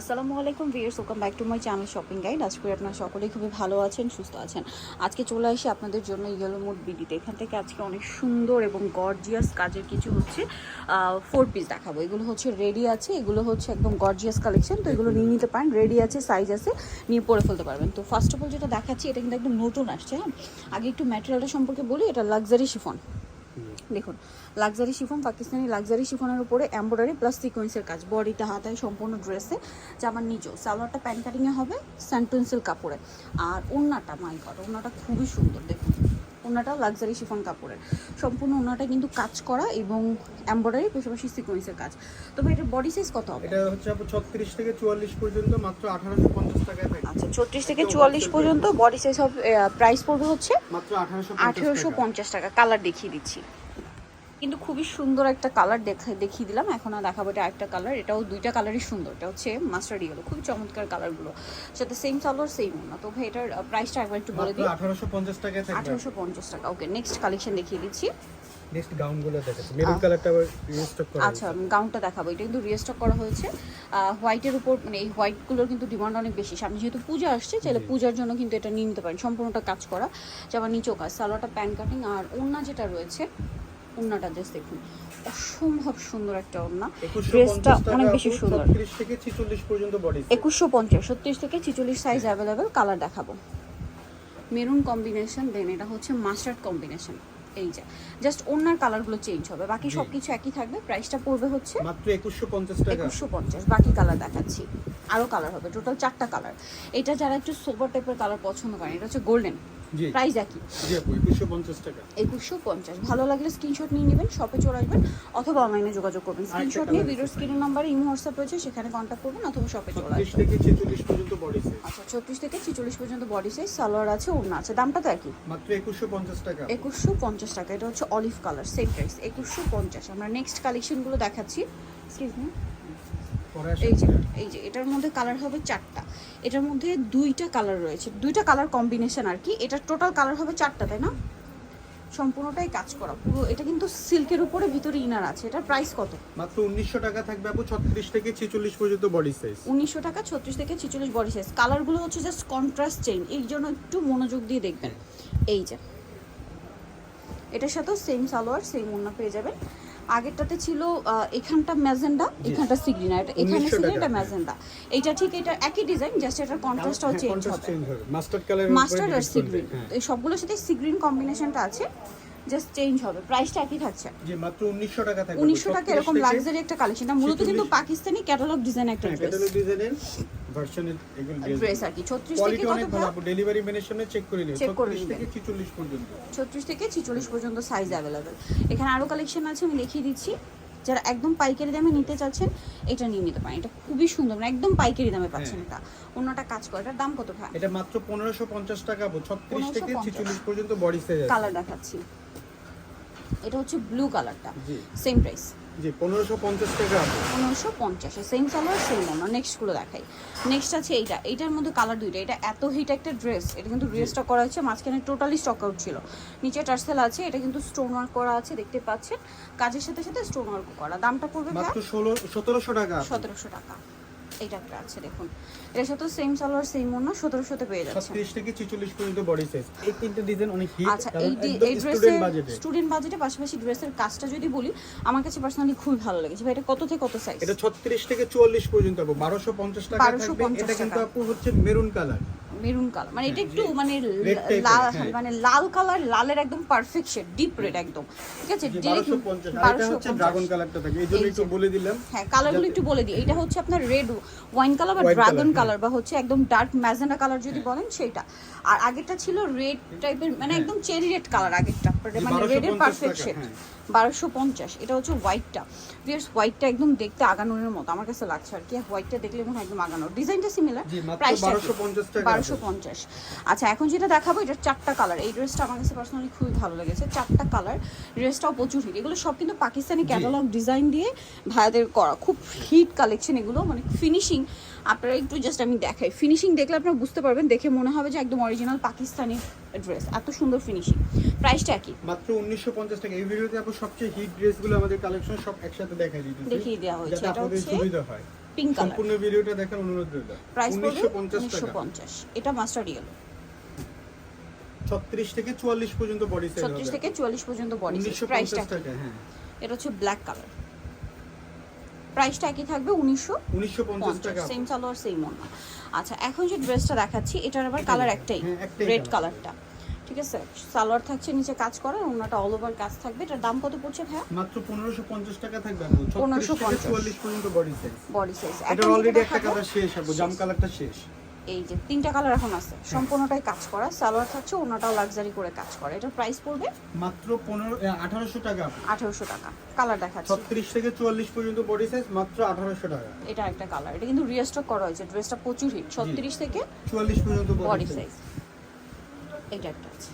আসসালামু আলাইকুম viewers welcome back to my channel shopping guide. আজকে আপনারা সকলেই খুবই ভালো আছেন, সুস্থ আছেন। আজকে চলে আসি আপনাদের জন্য ইয়েলো মোড বিডিতে। এখান থেকে আজকে অনেক সুন্দর এবং গর্জিয়াস কাজের কিছু হচ্ছে ফোর পিস দেখাবো। এগুলো হচ্ছে রেডি আছে, এগুলো হচ্ছে একদম গর্জিয়াস কালেকশন তো এগুলো নিয়ে নিতে পারেন। রেডি আছে সাইজ আছে, নিয়ে পরে ফেলতে পারবেন। তো ফার্স্ট অফ অল যেটা দেখাচ্ছি, এটা কিন্তু একদম নতুন আসছে হ্যাঁ? আগে একটু ম্যাটেরিয়ালটা সম্পর্কে বলি, এটা লাক্সারি শিফন দেখুন লাক্সারি শিফন পাকিস্তানি লাক্সারি শিফনের উপরে এমব্রয়ডারি প্লাস সিকোয়েন্সের কাজ। বডিটা হাতায় সম্পূর্ণ ড্রেসে জামার নিচেও। সালোয়ারটা প্যান্ট কাটিংয়ে হবে স্যান্টুন্সিল কাপড়ে। আর ওড়নাটা মাই গড ওড়নাটা খুবই সুন্দর, দেখুন। ওড়নাটা লাক্সারি শিফন কাপড়ের। সম্পূর্ণ ওনাটা কিন্তু কাজ করা এবং এমব্রয়ডারি পাশাপাশি সিকোয়েন্সের কাজ। তবে এটা বডি সাইজ কত হবে? এটা হচ্ছে আপু ছত্রিশ থেকে চুয়াল্লিশ পর্যন্ত মাত্র আঠারোশো পঞ্চাশ টাকায় আচ্ছা ছত্রিশ থেকে চুয়াল্লিশ পর্যন্ত বডি সাইজ অফ প্রাইস পড়বে হচ্ছে মাত্র আঠারোশো আঠেরোশো পঞ্চাশ টাকা। কালার দেখিয়ে দিচ্ছি। কিন্তু খুবই সুন্দর একটা কালার দেখা দেখিয়ে দিলাম। এখন আর দেখাবো এটা একটা কালার এটাও দুইটা কালারই সুন্দর। এটা হচ্ছে মাস্টার্ড ইয়েলো খুবই চমৎকার কালারগুলো সাথে সেম সালোয়ার সেম না তো ভাই এটার প্রাইসটা একবার একটু বলে দিই। আঠারোশো পঞ্চাশ থাকবে। আঠেরোশো পঞ্চাশ টাকা। ওকে নেক্সট কালেকশন দেখিয়ে দিচ্ছি। নেক্সট গাউন দেখাচ্ছি। মেরুন কালারটা আবার রিস্টক করা আচ্ছা গাউনটা দেখাবো। এটা কিন্তু রিস্টক করা হয়েছে। হোয়াইটের উপর মানে এই হোয়াইটগুলোর কিন্তু ডিমান্ড অনেক বেশি। সামনে যেহেতু পূজা আসছে চাইলে পূজার জন্য কিন্তু এটা নিয়ে নিতে পারেন। সম্পূর্ণটা কাজ করা। যেমন নিচেও কাজ সালোয়ারটা প্যান কাটিং আর ওড়না যেটা রয়েছে ওড়নাটা জাস্ট দেখুন। অসম্ভব সুন্দর একটা ওড়না। ড্রেসটা অনেক বেশি সুন্দর। ছত্রিশ থেকে ছিচল্লিশ পর্যন্ত বডি একুশশো পঞ্চাশ ছত্রিশ থেকে ছিচল্লিশ সাইজ অ্যাভেলেবেল কালার দেখাবো। মেরুন কম্বিনেশন দেন এটা হচ্ছে মাস্টার্ড কম্বিনেশন এই যে জাস্ট ওনার কালারগুলো চেঞ্জ হবে। বাকি জি। সব কিছু একই থাকবে। প্রাইসটা পড়বে হচ্ছে মাত্র একুশশো পঞ্চাশ টাকা। একুশশো পঞ্চাশ। বাকি কালার দেখাচ্ছি। আরও কালার হবে। টোটাল চারটা কালার এটা যারা একটু সোবার টাইপের কালার পছন্দ করেন এটা হচ্ছে গোল্ডেন প্রাইস একই। একুশশো পঞ্চাশ ভালো লাগলে স্ক্রিনশট নিয়ে নেবেন শপে চলে আসবেন অথবা অনলাইনে যোগাযোগ করবেন। স্ক্রিনশট নিয়ে ভিডিওর স্ক্রিনের নাম্বারে ইমো হোয়াটসঅ্যাপ রয়েছে সেখানে কন্ট্যাক্ট করবেন অথবা শপে চলে আসবেন। আচ্ছা ছত্রিশ থেকে ছিচল্লিশ পর্যন্ত বডি সাইজ সালোয়ার আছে ওড়না আছে দামটা তো একই। মাত্র একুশশো পঞ্চাশ টাকা। একুশশো পঞ্চাশ টাকা এটা হচ্ছে অলিভ কালার সেম প্রাইস একুশশো পঞ্চাশ। আমরা নেক্সট কালেকশনগুলো দেখাচ্ছি। এক্সকিউজ মি এই যে এই যে এটার মধ্যে কালার হবে চারটা। এটার মধ্যে দুইটা কালার রয়েছে। দুইটা কালার কম্বিনেশন আর কি। এটার টোটাল কালার হবে চারটা তাই না? সম্পূর্ণটাই কাজ করা। পুরো এটা কিন্তু সিল্কের উপরে ভিতরে ইনার আছে। এটার প্রাইস কত? মাত্র উনিশশো টাকা থাকবে আপু ছত্রিশ থেকে ছেচল্লিশ পর্যন্ত বডি সাইজ উনিশশো টাকা ছত্রিশ থেকে ছিচল্লিশ বডি সাইজ কালারগুলো হচ্ছে জাস্ট কন্ট্রাস্ট চেঞ্জ এই জন্য একটু মনোযোগ দিয়ে দেখবেন। এই যে এটার সাথেও সেম সালোয়ার সেম ওড়না পেয়ে যাবেন। আগেরটাতে ছিল এখানটা ম্যাজেন্ডা এখানটা সিগ্রিনা এটা এখানে 1900 এটা টাকা। ম্যাজেন্ডা। এটা ঠিক এটা একই ডিজাইন জাস্ট এটার কন্ট্রাস্টটাও চেঞ্জ হবে। চেঞ্জ হবে। মাস্টার্ড কালার মাস্টার্ড আর সিগ্রিন এই সবগুলোর সাথে সিগ্রিন কম্বিনেশনটা আছে জাস্ট চেঞ্জ হবে। প্রাইসটা একই থাকছে। জি মাত্র উনিশশো টাকা থাকবে। উনিশশো টাকা এরকম লাক্সারি একটা কালেকশন মূলত কিন্তু পাকিস্তানি ক্যাটালগ ডিজাইন একটা হ্যাঁ, ক্যাটালগ ডিজাইনের ভার্সনের এগুলো ড্রেস আর কি। ছত্রিশ থেকে কত ভালো ডেলিভারি ম্যানের সামনে চেক করে নিও। 36 থেকে 46 পর্যন্ত। থেকে সাইজ অ্যাভেলেবেল এখানে আরও কালেকশন আছে আমি দেখিয়ে দিচ্ছি। যারা একদম পাইকারি দামে নিতে চাচ্ছেন এটা নিয়ে নিতে পারেন। এটা খুবই সুন্দর মানে একদম পাইকারি দামে পাচ্ছেন এটা। অন্যটা কাজ করে এটার দাম কত ভাই? এটা মাত্র 1550 টাকা আপু। 36 থেকে 1550 46 পর্যন্ত বডি সাইজ কালার দেখাচ্ছি। এটা হচ্ছে ব্লু কালারটা সেম প্রাইস জি 1550 টাকা আপু পনেরোশো পঞ্চাশে সেম সালোয়ার সেম অন্য নেক্সটগুলো দেখাই। নেক্সট আছে এইটা এইটার মধ্যে কালার দুইটা এটা এত হিট একটা ড্রেস এটা কিন্তু ড্রেসটা করা হচ্ছে মাঝখানে টোটালি স্টক আউট ছিল। নিচে টার্সেল আছে এটা কিন্তু স্টোন ওয়ার্ক করা আছে দেখতে পাচ্ছেন। কাজের সাথে সাথে স্টোন ওয়ার্ক করা দামটা পড়বে মাত্র 16 1700 টাকা আপু। সতেরোশো টাকা। এইটা একটা আছে দেখুন। এর সাথে সেম সালোয়ার সেম অন্য সতেরোশোতে পেয়ে যাচ্ছে 36 থেকে 46 পর্যন্ত বডি সাইজ এই তিনটা ডিজাইন অনেক হিট আচ্ছা এই এই ড্রেসের স্টুডেন্ট বাজেটে পাশাপাশি ড্রেসের কাজটা যদি বলি আমার কাছে পার্সোনালি খুব ভালো লেগেছে। ভাই এটা কত থেকে কত সাইজ এটা 36 থেকে 44 পর্যন্ত বারোশো 1250 টাকা 1250 থাকবে। এটা কিন্তু। আপু হচ্ছে মেরুন কালার মেরুন কালার। মানে এটা একটু মানে লাল হ্যাঁ। মানে লাল কালার লালের একদম পারফেক্ট শেড ডিপ রেড একদম। ঠিক আছে? ডিরেক্ট 1250 আর এটা হচ্ছে ড্রাগন কালারটা থাকে এইজন্য একটু বলে দিলাম। হ্যাঁ কালারগুলো একটু বলে দিই। এটা হচ্ছে আপনার রেড ওয়াইন কালার বা ড্রাগন হ্যাঁ। কালার বা হচ্ছে একদম ডার্ক ম্যাজেন্ডা কালার যদি বলেন সেটা আর আগেরটা ছিল রেড টাইপের মানে একদম চেরি রেড কালার আগেরটা। যে মানে রেডের পারফেক্ট শেড। বারোশো পঞ্চাশ এটা হচ্ছে হোয়াইটটা বিয়ার্স হোয়াইটটা একদম দেখতে আগানোর মতো আমার কাছে লাগছে আর কি। হোয়াইটটা দেখলে মনে হয় একদম আগানোর। ডিজাইনটা সিমিলার প্রাইসটা 1250 টাকা বারোশো পঞ্চাশ। আচ্ছা এখন যেটা দেখাবো এটার চারটা কালার এই ড্রেসটা আমার কাছে পার্সোনালি খুবই ভালো লেগেছে। চারটা কালার ড্রেসটাও প্রচুর হিট এগুলো সব কিন্তু পাকিস্তানি ক্যাটালগ ডিজাইন দিয়ে ভাইয়াদের করা। খুব হিট কালেকশন এগুলো মানে ফিনিশিং আপনারা একটু জাস্ট আমি দেখাই। ফিনিশিং দেখলে আপনারা বুঝতে পারবেন দেখে মনে হবে যে একদম অরিজিনাল পাকিস্তানি ড্রেস এত সুন্দর ফিনিশিং প্রাইসটা একই মাত্র 1950 টাকা। এই ভিডিওতে আপু সবচেয়ে হিট ড্রেসগুলো আমাদের কালেকশন সব একসাথে দেখাই দিতেছি। দেখিয়ে দেওয়া হয়েছে। এটা হচ্ছে সুবিধা হয়। পিঙ্ক কালার সম্পূর্ণ ভিডিওটা দেখার অনুরোধ রইল। প্রাইস পড়বে উনিশশো পঞ্চাশ উনিশশো টাকা পঞ্চাশ। এটা মাস্টার্ড ইয়েলো ছত্রিশ থেকে চুয়াল্লিশ পর্যন্ত বডি সাইজ ছত্রিশ থেকে চুয়াল্লিশ পর্যন্ত বডি উনিশশো প্রাইসটা এটা হচ্ছে ব্ল্যাক কালার প্রাইসটা একই থাকবে উনিশশো উনিশশো টাকা। সেম সালোয়ার সেম ওনা আচ্ছা এখন যে ড্রেসটা দেখাচ্ছি এটার আবার কালার একটাই হ্যাঁ, রেড কালারটা ঠিক আছে? সালোয়ার থাকছে নিচে কাজ করা ওনাটা অল ওভার কাজ থাকবে। এটার দাম কত পড়ছে ভাই মাত্র পনেরোশো পঞ্চাশ টাকা থাকবে আপু 1550 পর্যন্ত বডি সাইজ বডি সাইজ এটা অলরেডি একটা কালার শেষ আপু জাম কালারটা শেষ। এই যে তিনটা কালার এখন আছে। সম্পূর্ণটাই কাজ করা। সালোয়ার থাকছে ওনাটাও লাক্সারি করে কাজ করা। এটার প্রাইস পড়বে? মাত্র পনেরো আঠারোশো টাকা। আপু আঠারোশো টাকা। কালার দেখাচ্ছি। ছত্রিশ থেকে চুয়াল্লিশ পর্যন্ত বডি সাইজ মাত্র আঠারোশো টাকা। এটা একটা কালার এটা কিন্তু রিস্টক করা হয়েছে। ড্রেসটা প্রচুর হিট। ছত্রিশ থেকে চুয়াল্লিশ পর্যন্ত বডি বডি সাইজ এটা একটা আছে।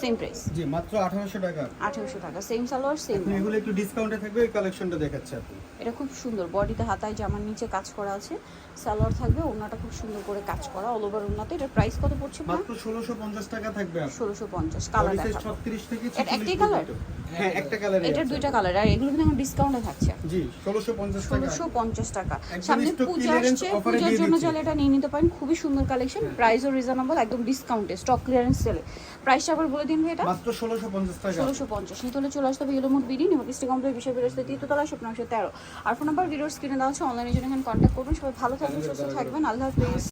সেম প্রাইস জি মাত্র আঠারোশো টাকা। আঠারোশো টাকা সেম সালোয়ার সেম এগুলো একটু ডিসকাউন্টে থাকবে এই কালেকশনটা দেখাচ্ছি আপনি এটা খুব সুন্দর বডিতে হাতায় জামার নিচে কাজ করা আছে। সালোয়ার থাকবে ওনাটা খুব সুন্দর করে কাজ করা অল ওভার ওনাতে এটার প্রাইস কত পড়ছে মাত্র ষোলোশো পঞ্চাশ টাকা থাকবে। আপু ষোলোশো পঞ্চাশ কালার বডি সাইজ দেখাবো। ছত্রিশ থেকে এটা একটাই 46 colour? পর্যন্ত। হ্যাঁ একটা কালার এটার দুইটা কালার আর এগুলো কিন্তু এখন ডিসকাউন্টে থাকছে। জি ষোলোশো পঞ্চাশ টাকা। ষোলোশো পঞ্চাশ টাকা। সামনে পূজা আসছে পূজার জন্য। চাইলে এটা নিয়ে নিতে পারেন খুবই সুন্দর কালেকশন প্রাইসও রিজনেবল একদম ডিসকাউন্টে স্টক ক্লিয়ারেন্স সেলে প্রাইসটা আবার বলে দিন ভাই এটা। মাত্র ষোলোশো পঞ্চাশ টাকা। ষোলোশো পঞ্চাশ। নিতে হলে চলে আসতে হবে ইলোমুট বিডি নিমকিস্টি কমপ্লেক্স বিষয় বিরোধী তৃতীয়তলা স্বপ্ন একশো তেরো। আর ফোন নাম্বার ভিডিওর স্ক্রিনে দেওয়া আছে অনলাইনে জন্য এখানে কন্ট্যাক্ট করুন। সবাই ভালো থাকবেন সুস্থ থাকবেন। আল্লাহ হাফিজ।